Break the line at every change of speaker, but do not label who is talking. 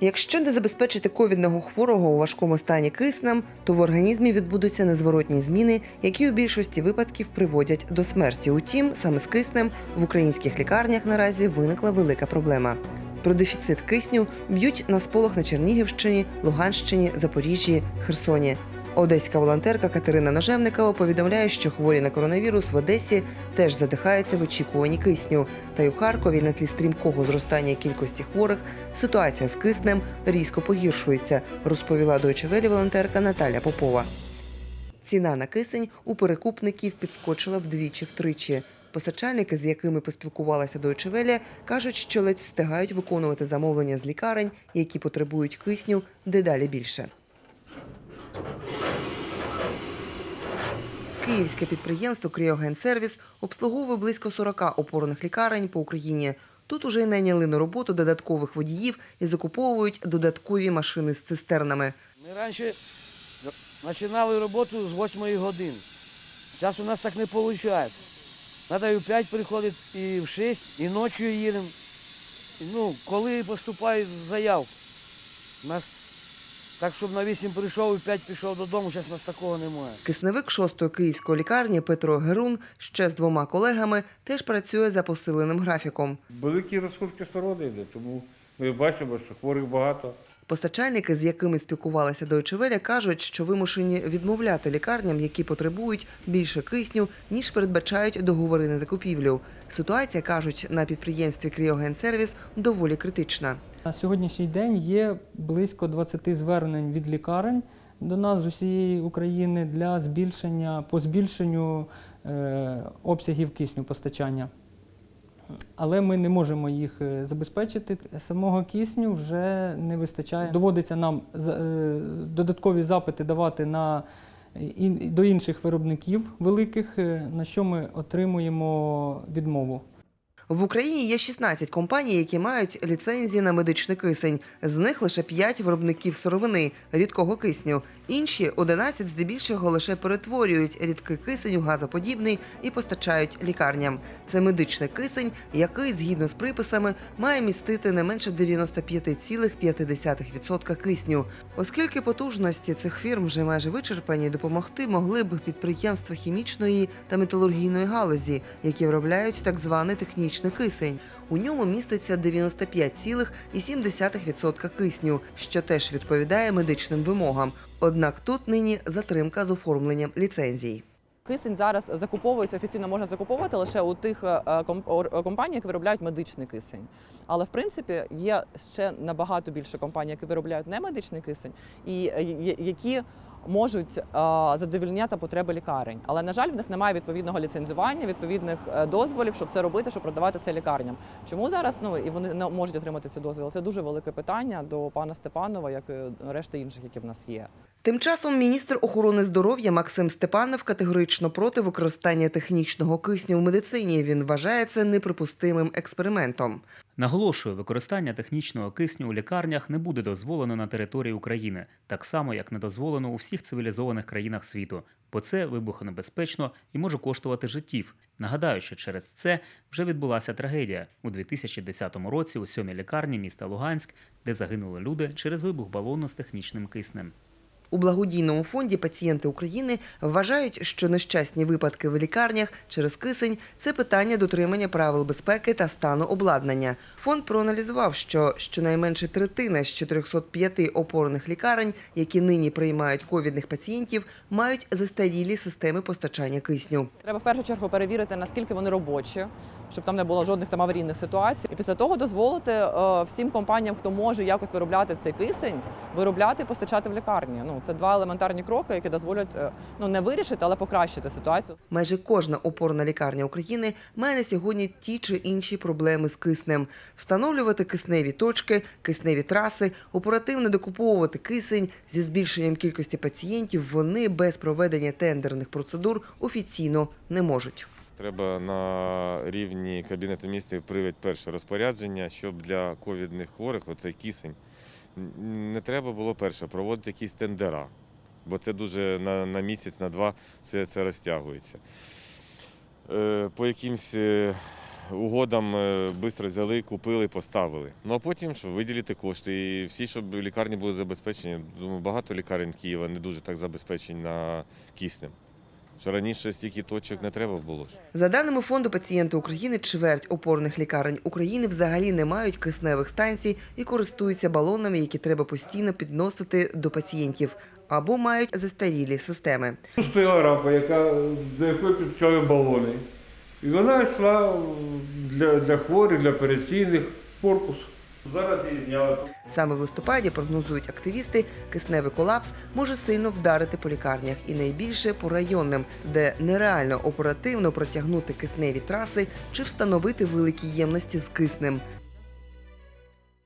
Якщо не забезпечити ковідного хворого у важкому стані киснем, то в організмі відбудуться незворотні зміни, які у більшості випадків приводять до смерті. Утім, саме з киснем в українських лікарнях наразі виникла велика проблема. Про дефіцит кисню б'ють на сполох на Чернігівщині, Луганщині, Запоріжжі, Херсоні. Одеська волонтерка Катерина Ножевникова повідомляє, що хворі на коронавірус в Одесі теж задихаються в очікуванні кисню. Та й у Харкові на тлі стрімкого зростання кількості хворих ситуація з киснем різко погіршується, розповіла Welle волонтерка Наталя Попова. Ціна на кисень у перекупників підскочила вдвічі-втричі. Постачальники, з якими поспілкувалася Welle, кажуть, що ледь встигають виконувати замовлення з лікарень, які потребують кисню дедалі більше. Київське підприємство «Кріогенсервіс» обслуговує близько 40 опорних лікарень по Україні. Тут уже найняли на роботу додаткових водіїв і закуповують додаткові машини з цистернами.
Ми раніше починали роботу з 8 годин. Зараз у нас так не виходить. Треба і в 5 приходити, і в 6, і ночі їдемо. Ну, коли поступають заяв. У нас так, щоб на 8 прийшов і п'ять 5 пішов додому, зараз нас такого немає.
Кисневик 6-ї київської лікарні Петро Герун ще з двома колегами теж працює за посиленим графіком.
Великі розход кислороду йде, тому ми бачимо, що хворих багато.
Постачальники, з якими спілкувалася Deutsche Welle, кажуть, що вимушені відмовляти лікарням, які потребують більше кисню, ніж передбачають договори на закупівлю. Ситуація кажуть на підприємстві Кріогенсервіс доволі критична.
На сьогоднішній день є близько 20 звернень від лікарень до нас з усієї України для збільшення по збільшенню е, обсягів кисню постачання. Але ми не можемо їх е, забезпечити. Самого кисню вже не вистачає. Доводиться нам е, додаткові запити давати на до інших виробників великих, е, на що ми отримуємо відмову.
В Україні є 16 компаній, які мають ліцензії на медичний кисень. З них лише 5 виробників сировини рідкого кисню. Інші 11 здебільшого лише перетворюють рідкий кисень у газоподібний і постачають лікарням. Це медичний кисень, який згідно з приписами має містити не менше 95,5% кисню. Оскільки потужності цих фірм вже майже вичерпані, допомогти могли б підприємства хімічної та металургійної галузі, які виробляють так званий технічний кисень. У ньому міститься 95,7% кисню, що теж відповідає медичним вимогам. Однак тут нині затримка з оформленням ліцензій.
Кисень зараз закуповується офіційно можна закуповувати лише у тих е, компаній, які виробляють медичний кисень. Але в принципі є ще набагато більше компаній, які виробляють не медичний кисень, і е, які можуть е, задовільняти потреби лікарень. Але на жаль, в них немає відповідного ліцензування, відповідних е, дозволів, щоб це робити, щоб продавати це лікарням. Чому зараз ну і вони не можуть отримати ці дозвіл? Це дуже велике питання до пана Степанова, як і решти інших, які в нас є.
Тим часом міністр охорони здоров'я Максим Степанов категорично проти використання технічного кисню в медицині. Він вважає це неприпустимим експериментом.
Наголошую, використання технічного кисню у лікарнях не буде дозволено на території України, так само як не дозволено у всіх цивілізованих країнах світу, бо це вибухонебезпечно і може коштувати життів. Нагадаю, що через це вже відбулася трагедія у 2010 році у сьомій лікарні міста Луганськ, де загинули люди через вибух балону з технічним киснем.
У благодійному фонді пацієнти України вважають, що нещасні випадки в лікарнях через кисень це питання дотримання правил безпеки та стану обладнання. Фонд проаналізував, що щонайменше третина з 405 опорних лікарень, які нині приймають ковідних пацієнтів, мають застарілі системи постачання кисню.
Треба в першу чергу перевірити, наскільки вони робочі, щоб там не було жодних там аварійних ситуацій. І після того дозволити е, всім компаніям, хто може якось виробляти цей кисень, виробляти і постачати в лікарні. Ну це два елементарні кроки, які дозволять е, ну не вирішити, але покращити ситуацію.
Майже кожна опорна лікарня України має на сьогодні ті чи інші проблеми з киснем. Встановлювати кисневі точки, кисневі траси, оперативно докуповувати кисень зі збільшенням кількості пацієнтів вони без проведення тендерних процедур офіційно не можуть.
Треба на рівні Кабінету міністрів прийняти перше розпорядження, щоб для ковідних хворих оцей кисень не треба було перше проводити якісь тендера, бо це дуже на, на місяць, на два все це розтягується. Е, По якимсь е, угодам швидко взяли, купили, поставили. Ну а потім що виділити кошти. І всі, щоб лікарні були забезпечені. Думаю, багато лікарень Києва не дуже так забезпечені на киснем. Що раніше стільки точок не треба було.
За даними фонду пацієнти України, чверть опорних лікарень України взагалі не мають кисневих станцій і користуються балонами, які треба постійно підносити до пацієнтів, або мають застарілі системи.
Стояла рампа, яка, до якої підключали балони. І вона йшла для, для хворих, для операційних в корпус. Зараз її зняли.
Саме в листопаді прогнозують активісти, кисневий колапс може сильно вдарити по лікарнях і найбільше по районним, де нереально оперативно протягнути кисневі траси чи встановити великі ємності з киснем.